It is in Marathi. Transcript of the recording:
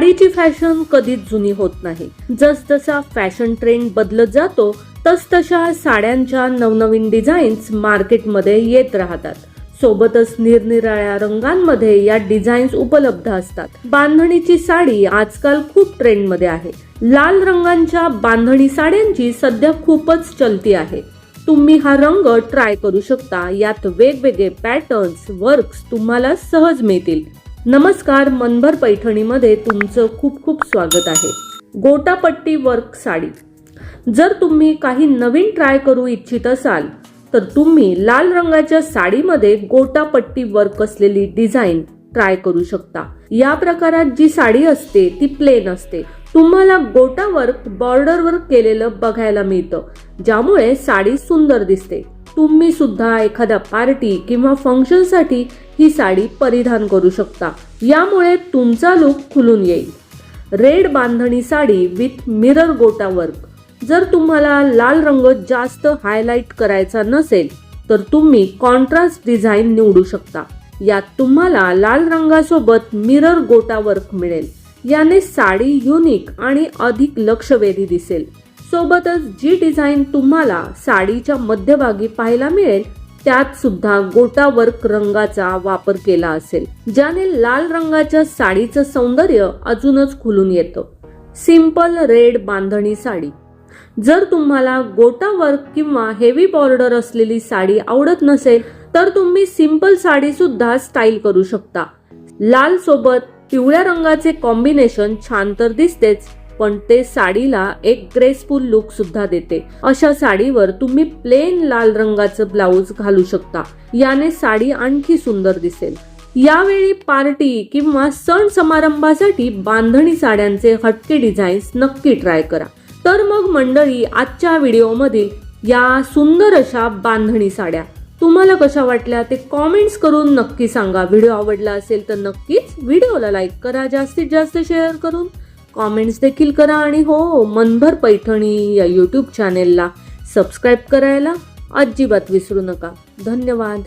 साडीची फॅशन कधीच जुनी होत नाही. जसजसा फॅशन ट्रेंड बदलत जातो तसतशा साड्यांच्या नवनवीन डिझाईन्स मार्केटमध्ये येत राहतात. सोबतच निरनिराळ्या रंगांमध्ये या डिझाईन्स उपलब्ध असतात. बांधणीची साडी आजकाल खूप ट्रेंडमध्ये आहे. लाल रंगांच्या बांधणी साड्यांची सध्या खूपच चलती आहे. तुम्ही हा रंग ट्राय करू शकता यात वेगवेगळे पॅटर्न्स वर्क्स तुम्हाला सहज मिळतील. नमस्कार मनभर पैठणीमध्ये तुमचं खूप खूप स्वागत आहे. गोटापट्टी वर्क साडी. जर तुम्ही काही नवीन ट्राय करू इच्छित असाल तर तुम्ही लाल रंगाच्या साडीमध्ये गोटापट्टी वर्क असलेली डिझाईन ट्राय करू शकता. या प्रकारात जी साडी असते ती प्लेन असते. तुम्हाला गोटा वर्क बॉर्डर वर्क केलेलं बघायला मिळतं ज्यामुळे साडी सुंदर दिसते. तुम्ही सुद्धा एखाद्या पार्टी किंवा फंक्शनसाठी ही साडी परिधान करू शकता. यामुळे तुमचा लुक खुलून येईल. Red bandhani sari with mirror gota work. जर तुम्हाला लाल रंग जास्त हायलाईट करायचा नसेल तर तुम्ही कॉन्ट्रास्ट डिझाईन निवडू शकता. यात तुम्हाला लाल रंगासोबत मिरर गोटा वर्क मिळेल. याने साडी युनिक आणि अधिक लक्षवेधी दिसेल. सोबतच जी डिझाईन तुम्हाला साडीच्या मध्यभागी पाहायला मिळेल त्यात सुद्धा गोटा वर्क रंगाचा वापर केला असेल ज्याने लाल रंगाच्या साडीचं सौंदर्य अजूनच खुलून येतं. Simple red bandhani sari. जर तुम्हाला गोटा वर्क किंवा हेवी बॉर्डर असलेली साडी आवडत नसेल तर तुम्ही सिंपल साडी सुद्धा स्टाईल करू शकता. लाल सोबत पिवळ्या रंगाचे कॉम्बिनेशन छान तर दिसतेच पण ते साडीला एक ग्रेसफुल लुक सुद्धा देते. अशा साडीवर तुम्ही प्लेन लाल रंगाचं ब्लाऊज घालू शकता. याने साडी आणखी सुंदर दिसेल. यावेळी पार्टी किंवा सण समारंभासाठी बांधणी साड्यांचे हटके डिझाईन्स नक्की ट्राय करा. तर मग मंडळी आजच्या व्हिडिओमधील या सुंदर अशा बांधणी साड्या तुम्हाला कशा वाटल्या ते कॉमेंट्स करून नक्की सांगा. व्हिडिओ आवडला असेल तर नक्कीच व्हिडिओला लाईक करा. जास्तीत जास्त शेअर करून कॉमेंट्स देखील करा आणि हो मनभर पैठणी या यूट्यूब चॅनेलला सबस्क्राईब करायला अजिबात विसरू नका. धन्यवाद.